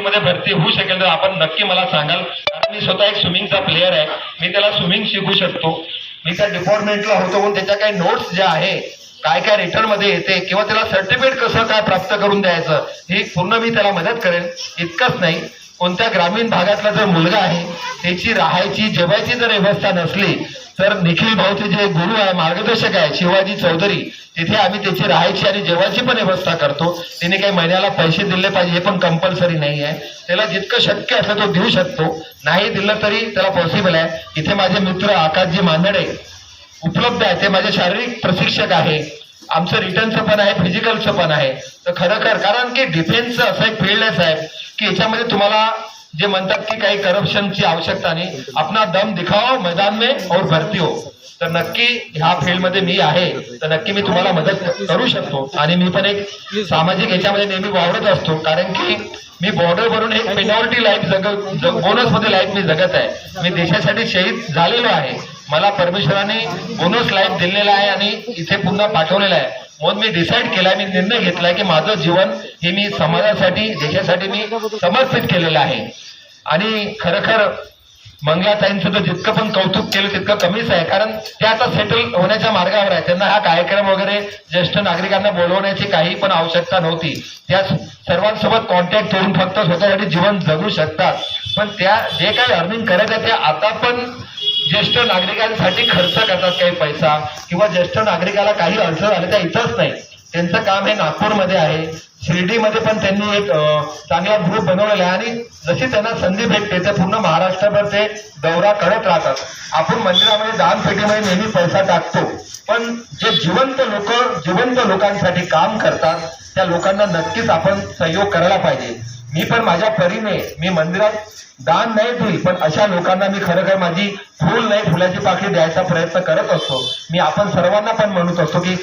मध्ये भरती होऊ शकेल तर आपण नक्की मला सांगाल. कारण मी स्वतः एक स्विमिंगचा प्लेअर आहे. मी त्याला स्विमिंग शिकू शकतो. मी त्या डिपार्टमेंटला होतो पण त्याच्या काही नोट्स ज्या आहे काय काय रिटर्नमध्ये येते किंवा त्याला सर्टिफिकेट कसं काय प्राप्त करून द्यायचं हे पूर्ण मी त्याला मदत करेन. इतकंच नाही कोणत्या ग्रामीण भागातला जर मुलगा आहे त्याची राहायची जेवायची जर व्यवस्था नसली तर निखिल भाऊचे जे गुरु आहे मार्गदर्शक आहे शिवाजी चौधरी तिथे आम्ही त्याची राहायची आणि जेवायची पण व्यवस्था करतो. त्याने काही महिन्याला पैसे दिले पाहिजे हे पण कंपल्सरी नाही आहे. त्याला जितकं शक्य असलं तो देऊ शकतो. नाही दिलं तरी त्याला पॉसिबल आहे. इथे माझे मित्र आकाशजी मांदडे उपलब्ध आहे. ते माझे शारीरिक प्रशिक्षक आहे. आमचं रिटर्नचं पण आहे फिजिकलचं पण आहे. तर खरोखर कारण की डिफेन्सचं असं एक फील्ड आहे साहेब की याच्यामध्ये तुम्हाला जे म्हणतात की काही करप्शनची आवश्यकता नाही आपला दम दिखाओ मैदान में और भरती हो. तर नक्की ह्या फील्डमध्ये मी आहे. तर नक्की मी तुम्हाला मदत करू शकतो. आणि मी पण एक सामाजिक याच्यामध्ये नेहमी वावरत असतो. कारण की मी बॉर्डर वरून एक मिनॉरिटी लाईफ जगत बोनसमध्ये लाईफ मी जगत आहे. मी देशासाठी शहीद झालेलो आहे. मला परमेश्वराने बोनस लाईफ दिलेला आहे आणि इथे पुन्हा पाठवलेला आहे. म्हणून मी डिसाईड केला मी निर्णय घेतला की माझं जीवन हे मी समाजासाठी देशासाठी मी समर्पित केलेलं आहे. आणि खरोखर मंगलाताईंचं तर जितकं पण कौतुक केलं तितकं कमीच आहे. कारण ते आता सेटल होण्याच्या मार्गावर आहे. त्यांना हा कार्यक्रम वगैरे ज्येष्ठ नागरिकांना बोलवण्याची काही पण आवश्यकता नव्हती. त्या सर्वांसोबत कॉन्टॅक्ट करून फक्त स्वतःसाठी जीवन जगू शकतात. पण त्या जे काही अर्निंग करत आहे आता पण ज्येष्ठ नागरिकांसाठी खर्च करतात काही पैसा किंवा ज्येष्ठ नागरिकाला काही अडचण आली त्या इथंच नाही. त्यांचं काम हे नागपूरमध्ये आहे. शिर्डीमध्ये पण त्यांनी एक चांगला ग्रुप बनवलेला आहे. आणि जशी त्यांना संधी भेटते ते पूर्ण महाराष्ट्रभर ते दौरा करत राहतात. आपण मंदिरामध्ये दानपेटीमध्ये नेहमी पैसा टाकतो. पण जे जिवंत लोक जिवंत लोकांसाठी काम करतात त्या लोकांना नक्कीच आपण सहयोग करायला पाहिजे. मी पण माझ्या परीने मी मंदिरात दान नाही देईल पण अशा लोकांना मी खरोखर माझी फुल नाही फुलाची पाकळी द्यायचा प्रयत्न करत असतो. मी आपण सर्वांना पण म्हणत असतो की